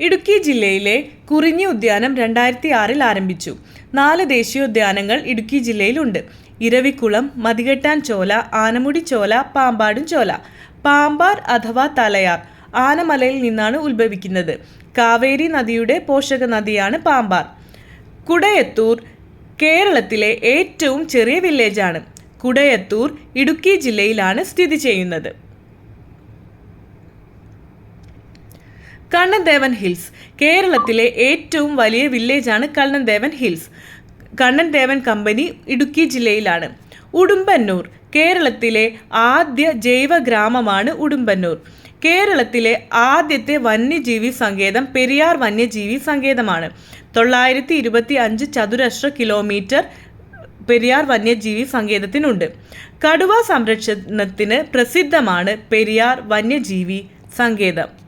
ഇടുക്കി ജില്ലയിലെ കുറിഞ്ഞി ഉദ്യാനം രണ്ടായിരത്തി ആറിൽ ആരംഭിച്ചു. നാല് ദേശീയോദ്യാനങ്ങൾ ഇടുക്കി ജില്ലയിലുണ്ട്. ഇരവിക്കുളം മതികെട്ടാൻ ചോല ആനമുടി ചോല പാമ്പാടും ചോല പാമ്പാർ അഥവാ തലയാർ ആനമലയിൽ നിന്നാണ് ഉത്ഭവിക്കുന്നത്. കാവേരി നദിയുടെ പോഷക നദിയാണ് പാമ്പാർ. കുടയത്തൂർ കേരളത്തിലെ ഏറ്റവും ചെറിയ വില്ലേജാണ്. കുടയത്തൂർ ഇടുക്കി ജില്ലയിലാണ് സ്ഥിതി ചെയ്യുന്നത്. കണ്ണൻദേവൻ ഹിൽസ്. കേരളത്തിലെ ഏറ്റവും വലിയ വില്ലേജാണ് കണ്ണൻദേവൻ ഹിൽസ്. കണ്ണൻദേവൻ കമ്പനി ഇടുക്കി ജില്ലയിലാണ്. ഉടുമ്പന്നൂർ. കേരളത്തിലെ ആദ്യ ജൈവ ഗ്രാമമാണ് ഉടുമ്പന്നൂർ. കേരളത്തിലെ ആദ്യത്തെ വന്യജീവി സങ്കേതം പെരിയാർ വന്യജീവി സങ്കേതമാണ്. തൊള്ളായിരത്തി ഇരുപത്തി അഞ്ച് ചതുരശ്ര കിലോമീറ്റർ പെരിയാർ വന്യജീവി സങ്കേതത്തിനുണ്ട്. കടുവ സംരക്ഷണത്തിന് പ്രസിദ്ധമാണ് പെരിയാർ വന്യജീവി സങ്കേതം.